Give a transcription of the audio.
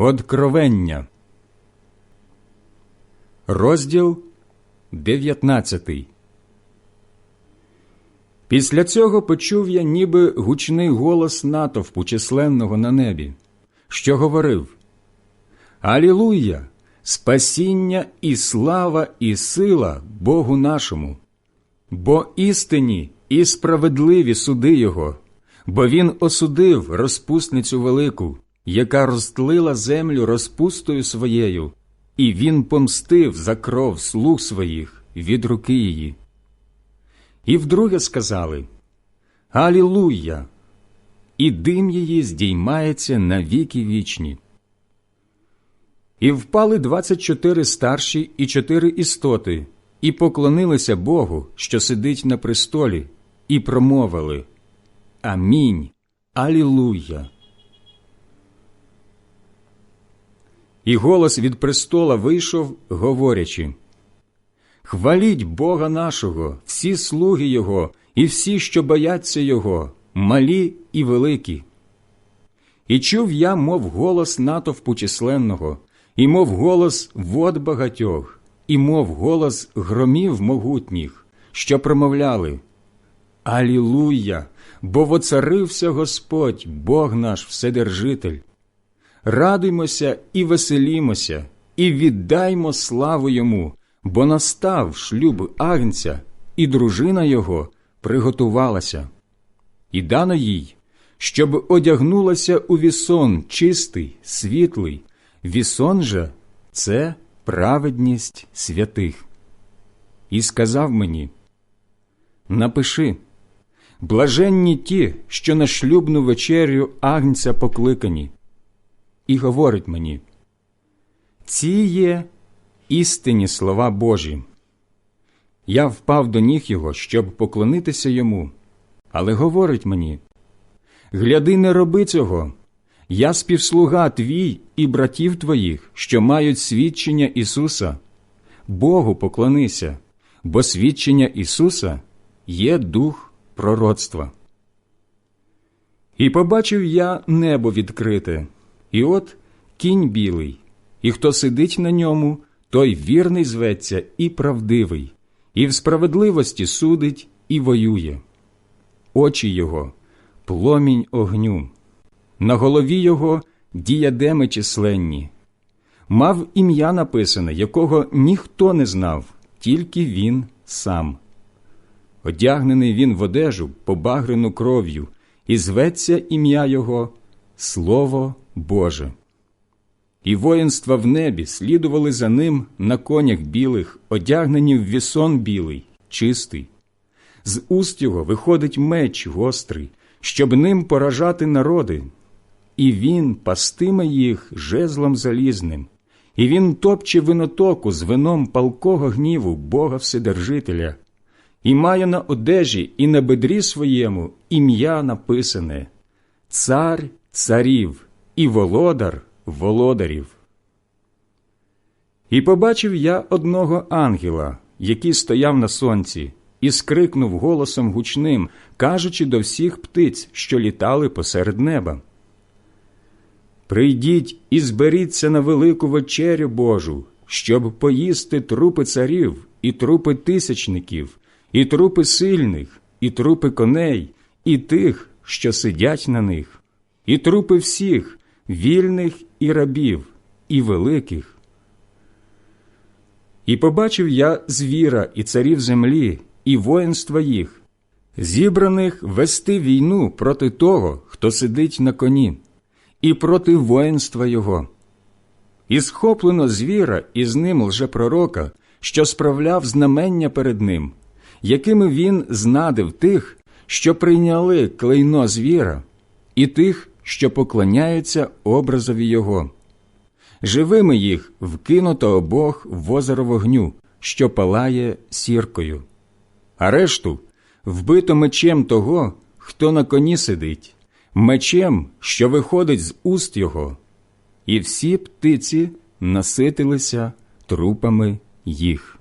Откровення, розділ 19 Після цього почув я ніби гучний голос натовпу численного на небі, що говорив Алілуя! Спасіння і слава, і сила Богу нашому, бо істинні і справедливі суди Його, бо Він осудив розпусницю велику, яка розтлила землю розпустою своєю, і Він помстив за кров слуг своїх від руки її. І вдруге сказали Алілуя! І дим її здіймається на віки вічні. І впали двадцять чотири старші і чотири істоти, і поклонилися Богу, що сидить на престолі, і промовили Амінь. Алілуя. І голос від престола вийшов, говорячи Хваліть Бога нашого, всі слуги Його, і всі, що бояться Його, малі і великі. І чув я, мов голос натовпу численного, і мов голос вод багатьох, і мов голос громів могутніх, що промовляли Алілуя! Бо воцарився Господь, Бог наш Вседержитель. Радуймося і веселімося, і віддаймо славу йому, бо настав шлюб агнця, і дружина його приготувалася. І дано їй, щоб одягнулася у вісон чистий, світлий, вісон же це праведність святих. І сказав мені Напиши блаженні ті, що на шлюбну вечерю агнця покликані, і говорить мені ці є істинні слова Божі. Я впав до ніг його, щоб поклонитися йому, але говорить мені Гляди, не роби цього. Я співслуга твій і братів твоїх, що мають свідчення Ісуса. Богу поклонися, бо свідчення Ісуса є дух пророцтва. І побачив я небо відкрите, і от кінь білий, і хто сидить на ньому, той вірний зветься і правдивий, і в справедливості судить і воює. Очі його пломінь огню, на голові його діядеми численні. Мав ім'я написане, якого ніхто не знав, тільки він сам. Одягнений він в одежу, побагрену кров'ю, і зветься ім'я Його Слово Боже. І воїнства в небі слідували за ним на конях білих, одягнені в вісон білий, чистий. З уст його виходить меч гострий, щоб ним поражати народи, і він пастиме їх жезлом залізним, і він топче винотоку з вином палкого гніву Бога Вседержителя і має на одежі і на бедрі своєму ім'я написане Цар царів і володар володарів. І побачив я одного ангела, який стояв на сонці, і скрикнув голосом гучним, кажучи до всіх птиць, що літали посеред неба. Прийдіть і зберіться на велику вечерю Божу, щоб поїсти трупи царів і трупи тисячників, і трупи сильних, і трупи коней, і тих, що сидять на них, і трупи всіх, вільних і рабів, і великих. І побачив я звіра і царів землі, і воїнства їх, зібраних вести війну проти того, хто сидить на коні, і проти воїнства його. І схоплено звіра і з ним лжепророка, що справляв знамення перед ним, якими він знадив тих, що прийняли клейно звіра, і тих, що поклоняються образові його. Живими їх вкинуто обох в озеро вогню, що палає сіркою, а решту вбито мечем того, хто на коні сидить, мечем, що виходить з уст його, і всі птиці наситилися трупами їх.